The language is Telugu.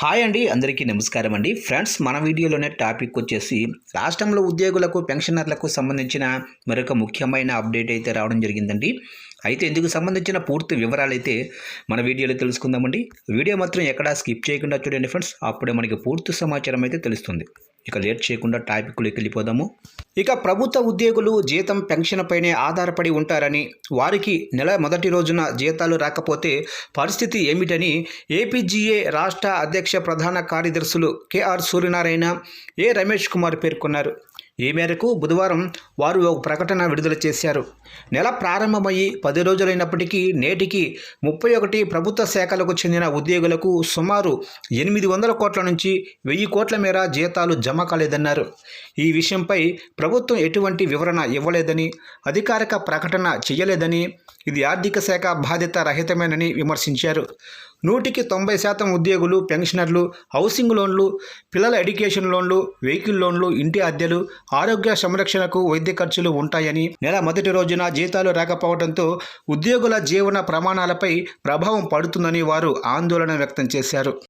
హాయ్ అండి అందరికీ నమస్కారం అండి. ఫ్రెండ్స్ మన వీడియోలోనే టాపిక్ వచ్చేసి రాష్ట్రంలో ఉద్యోగులకు పెన్షనర్లకు సంబంధించిన మరొక ముఖ్యమైన అప్డేట్ అయితే రావడం జరిగిందండి. అయితే ఇందుకు సంబంధించిన పూర్తి వివరాలు అయితే మన వీడియోలో తెలుసుకుందామండి. వీడియో మాత్రం ఎక్కడా స్కిప్ చేయకుండా చూడండి ఫ్రెండ్స్. అప్పుడే మనకి పూర్తి సమాచారం అయితే తెలుస్తుంది. ఇక లేట్ చేయకుండా టాపిక్లోకి వెళ్ళిపోదాము. ఇక ప్రభుత్వ ఉద్యోగులు జీతం పెన్షన్పైనే ఆధారపడి ఉంటారని వారికి నెల మొదటి రోజున జీతాలు రాకపోతే పరిస్థితి ఏమిటని ఏపీజీఏ రాష్ట్ర అధ్యక్ష ప్రధాన కార్యదర్శులు K R Suryanarayana A Ramesh Kumar పేర్కొన్నారు. ఈ మేరకు బుధవారం వారు ఒక ప్రకటన విడుదల చేశారు. నెల ప్రారంభమయ్యి పది రోజులైనప్పటికీ నేటికి ముప్పై ఒకటి ప్రభుత్వ శాఖలకు చెందిన ఉద్యోగులకు సుమారు ఎనిమిది వందల కోట్ల నుంచి వెయ్యి కోట్ల మేర జీతాలు జమ కాలేదన్నారు. ఈ విషయంపై ప్రభుత్వం ఎటువంటి వివరణ ఇవ్వలేదని అధికారిక ప్రకటన చేయలేదని ఇది ఆర్థిక శాఖ బాధ్యత రహితమేనని విమర్శించారు. నూటికి తొంభై శాతం ఉద్యోగులు పెన్షనర్లు హౌసింగ్ లోన్లు పిల్లల ఎడ్యుకేషన్ లోన్లు వెహికల్ లోన్లు ఇంటి అద్దెలు ఆరోగ్య సంరక్షణకు వైద్య ఖర్చులు ఉంటాయని నెల మొదటి రోజున జీతాలు రాకపోవడంతో ఉద్యోగుల జీవన ప్రమాణాలపై ప్రభావం పడుతుందని వారు ఆందోళన వ్యక్తం చేశారు.